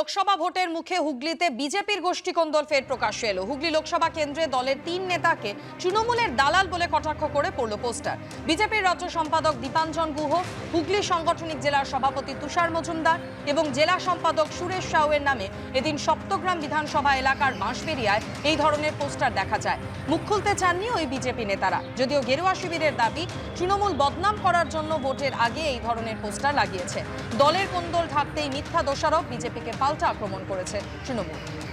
লোকসভা ভোটের মুখে হুগলিতে বিজেপির গোষ্ঠীকন্দল ফের প্রকাশ্যে এলো। হুগলি লোকসভা কেন্দ্রে দলের তিন নেতাকে তৃণমূলের দালাল বলে কটাক্ষ করে পড়ল পোস্টার। বিজেপির রাজ্য সম্পাদক দীপাঞ্জন গুহ, হুগলি সাংগঠনিক জেলার সভাপতি তুষার মজুমদার এবং জেলা সম্পাদক সুরেশ সাউয়ের নামে এদিন সপ্তগ্রাম বিধানসভা এলাকার বাঁশবেরিয়ায় এই ধরনের পোস্টার দেখা যায়। মুখ খুলতে চাননি ওই বিজেপি নেতারা। যদিও গেরুয়া শিবিরের দাবি, তৃণমূল বদনাম করার জন্য ভোটের আগে এই ধরনের পোস্টার লাগিয়েছে। দলের কোন্দল ঢাকতেই মিথ্যা দোষারোপ বিজেপিকে পাল্টা আক্রমণ করেছে তৃণমূল।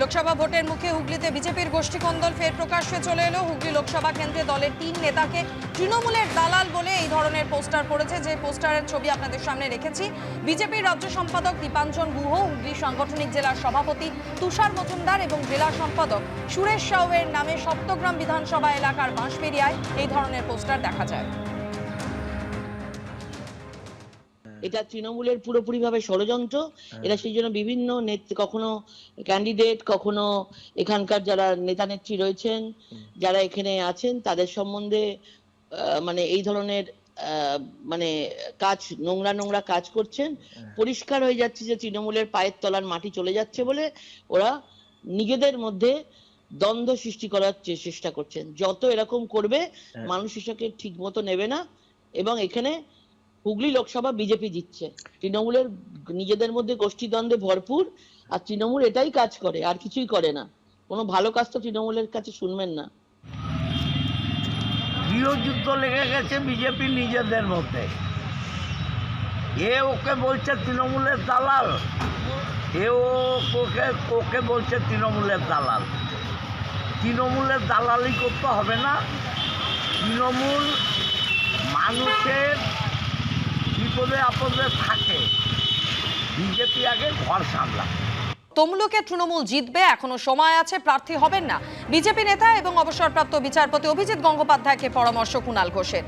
লোকসভা ভোটের মুখে হুগলিতে বিজেপির গোষ্ঠীকন্দল ফের প্রকাশ্যে চলে এলো। হুগলি লোকসভা কেন্দ্রে দলের তিন নেতাকে তৃণমূলের দালাল বলে এই ধরনের পোস্টার পড়েছে। যে পোস্টারের ছবি আপনাদের সামনে রেখেছি, বিজেপির রাজ্য সম্পাদক দীপাঞ্জন গুহ, হুগলি সাংগঠনিক জেলার সভাপতি তুষার মজুমদার এবং জেলা সম্পাদক সুরেশ সাউয়ের নামে সপ্তগ্রাম বিধানসভা এলাকার বাঁশবেরিয়ায় এই ধরনের পোস্টার দেখা যায়। এটা তৃণমূলের পুরোপুরিভাবে ষড়যন্ত্র। এরা সেই জন্য বিভিন্ন নেত- কখনো ক্যান্ডিডেট কখনো এখানকার যারা নেতা নেত্রী রয়েছেন যারা এখানে আছেন তাদের সম্বন্ধে মানে এই ধরনের মানে কাজ নোংরা নোংরা কাজ করছেন। পরিষ্কার হয়ে যাচ্ছে যে তৃণমূলের পায়ের তলার মাটি চলে যাচ্ছে বলে ওরা নিজেদের মধ্যে দ্বন্দ্ব সৃষ্টি করার চেষ্টা করছেন। যত এরকম করবে মানুষ এটাকে ঠিক মতো নেবে না এবং এখানে হুগলি লোকসভা বিজেপি জিতছে। তৃণমূলের নিজেদের মধ্যে গোষ্ঠীদ্বন্দ্বে ভরপুর, আর তৃণমূল এটাই কাজ করে, আর কিছুই করে না। কোনো ভালো কাজ তো তৃণমূলের কাছে শুনবেন না। গৃহযুদ্ধ লেগে গেছে বিজেপি নিজেদের মধ্যে। এ ওকে বলছে তৃণমূলের দালাল। এ ওকে ওকে বলছে তৃণমূলের দালাল। তৃণমূলের দালালি করতে হবে না। তৃণমূল মানুষের বিপদে আপদে থাকে। বিজেপি আগে ঘর সামলায় তমলুকে তৃণমূল জিতবে, এখনও সময় আছে, প্রার্থী হবেন না। বিজেপি নেতা এবং অবসরপ্রাপ্ত বিচারপতি অভিজিৎ গঙ্গোপাধ্যায়কে পরামর্শ কুণাল ঘোষের।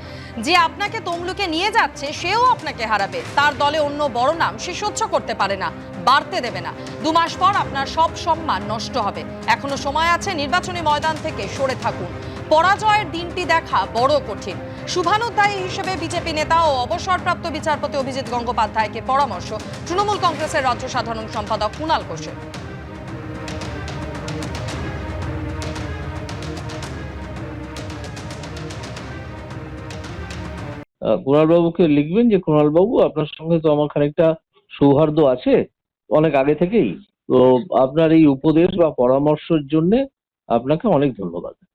যে আপনাকে তমলুকে নিয়ে যাচ্ছে, সেও আপনাকে হারাবে। তার দলে অন্য বড় নাম সে সহ্য করতে পারে না, বাড়তে দেবে না। দু মাস পর আপনার সব সম্মান নষ্ট হবে। এখনও সময় আছে, নির্বাচনী ময়দান থেকে সরে থাকুন। পরাজয়ের দিনটি দেখা বড় কঠিন। শুভানুধ্যায়ী হিসেবে বিজেপি নেতা ও অবসরপ্রাপ্ত বিচারপতি অভিজিৎ গঙ্গোপাধ্যায়কে পরামর্শ তৃণমূল কংগ্রেসের রাজ্য সাধারণ সম্পাদক কুণাল ঘোষের। কুণাল বাবুকে লিখবেন যে কুণাল বাবু আপনার সঙ্গে তো আমার খানিকটা সৌহার্দ্য আছে অনেক আগে থেকেই। তো আপনার এই উপদেশ বা পরামর্শের জন্য আপনাকে অনেক ধন্যবাদ।